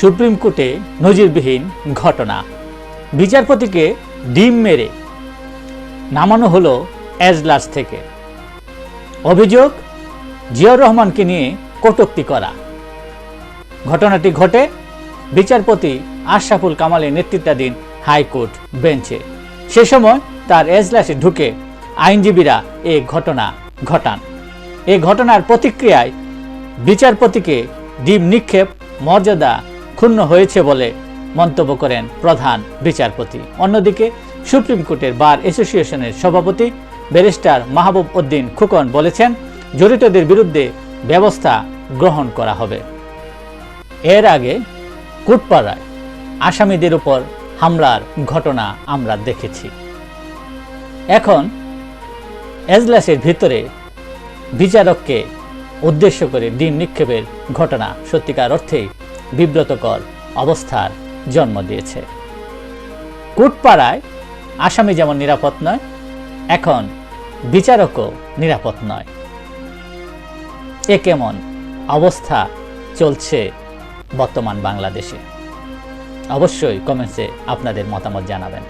Supreme কোর্টে নজিরবিহীন ঘটনা। বিচারপতিকে ডিম মেরে নামানো হলো এজলাস থেকে। অভিযোগ, জিয়াউর রহমানকে নিয়ে কটূক্তি করা। ঘটনাটি ঘটে বিচারপতি আশরাফুল কামালের নেতৃত্বাধীন হাইকোর্ট বেঞ্চে। সে সময় তার এজলাসে ঢুকে আইনজীবীরা এ ঘটনা ঘটান। এ ঘটনার প্রতিক্রিয়ায় বিচারপতিকে ডিম নিক্ষেপ, মর্যাদা ক্ষুণ্ণ হয়েছে বলে মন্তব্য করেন প্রধান বিচারপতি। অন্যদিকে, সুপ্রিম কোর্টের বার অ্যাসোসিয়েশনের সভাপতি ব্যারিস্টার মাহবুব উদ্দিন খুকন বলেছেন, জড়িতদের বিরুদ্ধে ব্যবস্থা গ্রহণ করা হবে। এর আগে কুটপাড়ায় আসামিদের উপর হামলার ঘটনা আমরা দেখেছি। এখন এজলাসের ভিতরে বিচারককে উদ্দেশ্য করে ডিম নিক্ষেপের ঘটনা সত্যিকার অর্থেই বিব্রতকর অবস্থার জন্ম দিয়েছে। কুটপাড়ায় আসামি যেমন নিরাপদ নয়, এখন বিচারকও নিরাপদ নয়। এ কেমন অবস্থা চলছে বর্তমান বাংলাদেশে? অবশ্যই কমেন্টসে আপনাদের মতামত জানাবেন।